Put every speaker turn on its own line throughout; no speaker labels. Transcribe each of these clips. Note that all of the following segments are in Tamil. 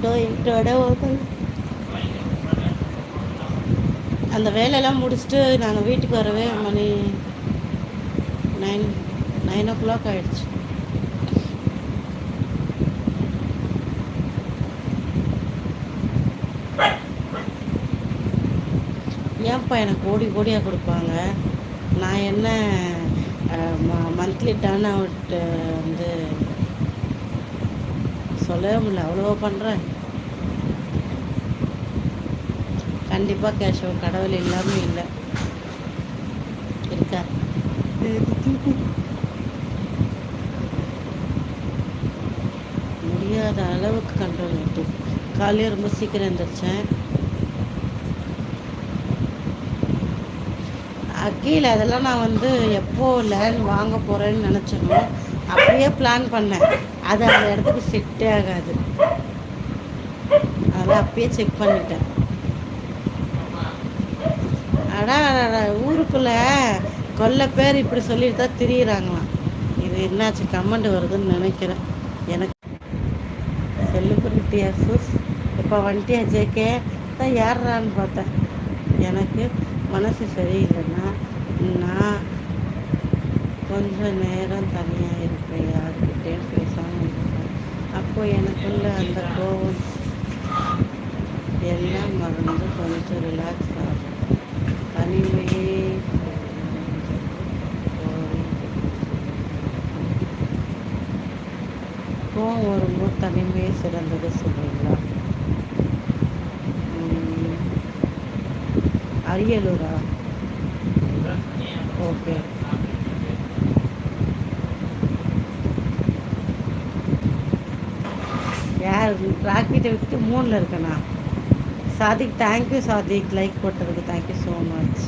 ஏழு எட்டு ஓப்பன் அந்த வேலையெல்லாம் முடிச்சுட்டு நாங்கள் வீட்டுக்கு வரவே மணி நைன் நைன் ஓ கிளாக் ஆகிடுச்சு ஏன்ப்பா எனக்கு கோடி கோடியாக கொடுப்பாங்க? நான் என்ன மந்த்லி டர்ன் அவுட் வந்து சொல்லவே முடியல. அவ்வளோ பண்ணுறேன் கண்டிப்பாக கேஷவ் கடவுள் இல்லாமல் இல்லை. இருக்கா? முடியாத அளவுக்கு கண்ட்ரோல் விட்டு காலையில் ரொம்ப சீக்கிரம் எழுந்திரிச்சேன் கீழே அதெல்லாம் நான் வந்து எப்போ லேண்ட் வாங்க போகிறேன்னு நினச்சனோ அப்படியே பிளான் பண்ணேன். அது அந்த இடத்துக்கு செட்டே ஆகாது. அதெல்லாம் அப்பயே செக் பண்ணிட்டேன். அடா ஊருக்குள்ளே கொல்ல பேர் இப்படி சொல்லிட்டு தான் திரியிறாங்களாம். இது என்னாச்சு கமெண்ட் வருதுன்னு நினைக்கிறேன். எனக்கு செல்லுபுரிட்டியா சூஸ் இப்போ வண்டியா ஜேக்கே தான் ஏறுறான்னு பார்த்தேன். எனக்கு மனசு சரியில்லைன்னா நான் கொஞ்சம் நேரம் தனியாக இருப்பேன் யாருக்கிட்டேயும் பேசாமல் இருப்பேன் அப்போ எனக்குள்ள அந்த கோபம் எல்லாம் மறந்து கொஞ்சம் ரிலாக்ஸ் ஆகும் தனிமையே கோவம் வரும்போது தனிமையே சிறந்தது சொல்றீங்களா அரியலூரா ஓகே யார் ராக்கெட்டை விட்டு மூணில் இருக்கேண்ணா Sadiq thank you Sadiq like போட்டதுக்கு தேங்க்யூ ஸோ மச்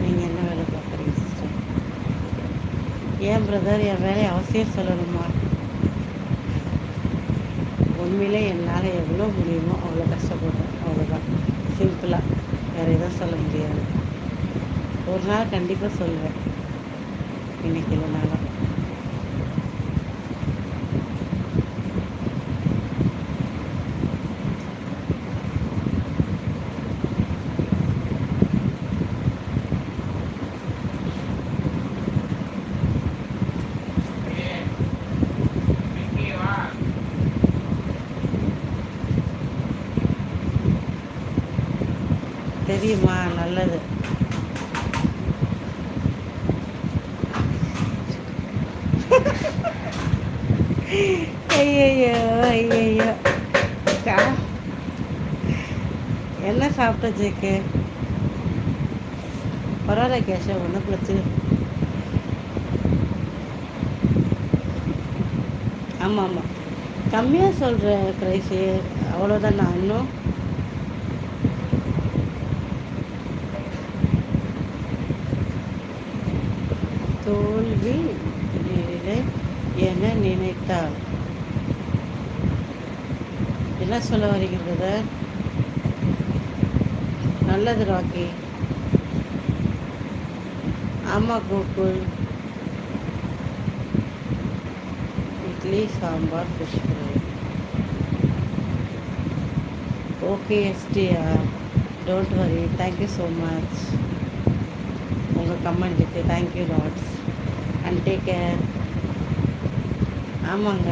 நீங்கள் என்ன வேலை பார்க்குறீங்க சிஸ்டர் ஏன் பிரதர் என் வேலையை அவசியம் சொல்லணுமா? உண்மையிலே என்னால் எவ்வளோ முடியுமோ அவ்வளோ கஷ்டப்படுறேன் அவ்வளோதான் சிம்பிளாக வேறு எதுவும் சொல்ல முடியாது. ஒரு நாள் கண்டிப்பாக சொல்லுவேன் இன்னைக்கு இல்லைனாலும். தெரியுமா? நல்லது. ஐயையோ ஐயையோ. கா- என்ன சாப்பிட்ட ஜேக்கு பரவாயில்ல கேஷா ஒன்றும் பிரச்சனை ஆமாம் ஆமாம் கம்மியாக சொல்கிற ப்ரைஸு அவ்வளோதான் நான் இன்னும்? தோல்வி நிலை என நினைத்தாள் என்ன சொல்ல வரீங்க பிரதர்? நல்லது ராக்கி. ஆமாம் Gokul idli sambar fish fry okay STR don't worry thank you so much உங்கள் கமெண்ட்டுக்கு thank you lots and take care ஆமாங்க.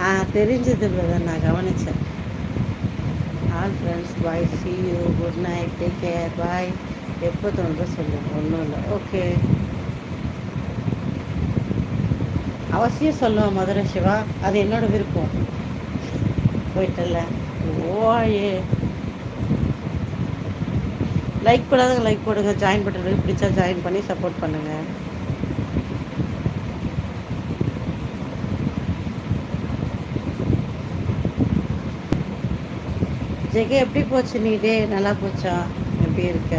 ஆ தெரிஞ்சது பிரதர் நான் கவனித்தேன் all friends bye see you good night take care bye எப்போ தோணுதோ சொல்லுங்க ஒன்றும் இல்லை. ஓகே அவசியம் சொல்லுவேன் மதுரை சிவா. அது என்னோட விருப்பம். போயிட்டல ஓயே. லைக் பண்ணாதவங்க லைக் போடுங்க. ஜாயின் பண்ணுறது பிடிச்சா ஜாயின் பண்ணி சப்போர்ட் பண்ணுங்கள் ஜெகே எப்படி போச்சு நீ? டே நல்லா போச்சா? எப்படி இருக்க?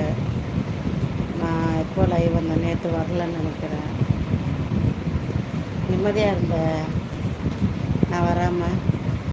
எப்போ லைவ் வந்தேன் நேற்று வரலன்னு நினைக்கிறேன். நிம்மதியாக இருந்த. நான் வராமல்